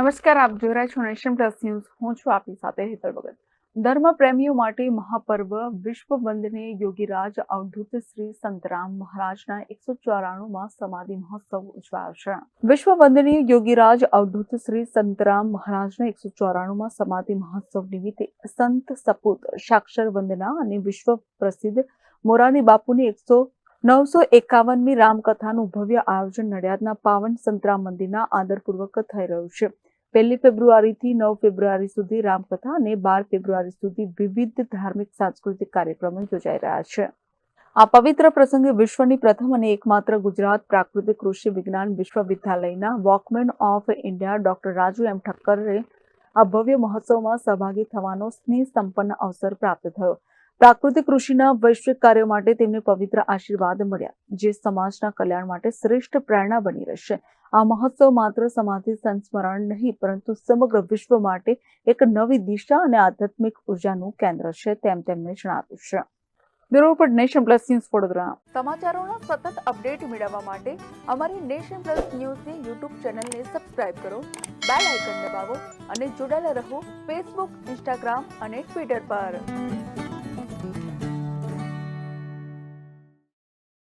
નમસ્કાર, આપ જોઈ રહ્યા છો નેશન પ્લસ ન્યૂઝ. હું છું આપની સાથે હેતલ ભગત. ધર્મ પ્રેમીઓ માટે મહાપર્વ વિશ્વ વંદનીય યોગીરાજ અવધૂત શ્રી સંતરામ મહારાજના એકસો ચોરાણુંમાં સમાધિ મહોત્સવ ઉજવાયો છે. વિશ્વ વંદનીય યોગીરાજ અવધૂત શ્રી સંતરામ મહારાજના એકસો ચોરાણુંમાં સમાધિ મહોત્સવ નિમિત્તે સંત સપૂત સાક્ષર વંદના અને વિશ્વ પ્રસિદ્ધ મોરારી બાપુની એકસો નવસો એકાવનમી રામકથાનું ભવ્ય આયોજન નડિયાદના પાવન સંતરામ મંદિરના આદરપૂર્વક થઈ રહ્યું છે. પહેલી ફેબ્રુઆરીથી નવ ફેબ્રુઆરી સુધી રામકથા અને બાર ફેબ્રુઆરી સુધી વિવિધ ધાર્મિક, સાંસ્કૃતિક કાર્યક્રમો યોજાઈ રહ્યા છે. આ પવિત્ર પ્રસંગે વિશ્વની પ્રથમ અને એકમાત્ર ગુજરાત પ્રાકૃતિક કૃષિ વિજ્ઞાન વિશ્વવિદ્યાલયના walkman of India doctor Raju M ઠક્કરે આ ભવ્ય મહોત્સવમાં સહભાગી થવાનો સ્નેહ સંપન્ન અવસર પ્રાપ્ત થયો. પ્રાકૃતિક કૃષિના વૈશ્વિક કાર્યો માટે તેમને પવિત્ર આશીર્વાદ મળ્યા, જે સમાજના કલ્યાણ માટે શ્રેષ્ઠ પ્રેરણા બની રહેશે. આ મહોત્સવ માત્ર સમાધિ સંસ્મરણ નહીં, પરંતુ સમગ્ર વિશ્વ માટે એક નવી દિશા અને આધ્યાત્મિક ઉર્જાનું કેન્દ્ર છે તેમ તેમણે જણાવ્યું છે. Bureau Nation Plus News Vadodara. સમાચારોના સતત અપડેટ મેળવવા માટે અમારી નેશન પ્લસ ન્યૂઝની યુટ્યુબ ચેનલને સબસ્ક્રાઇબ કરો, બેલ આઇકન દબાવો અને જોડાયેલા રહો ફેસબુક, ઇન્સ્ટાગ્રામ અને ટ્વિટર પર.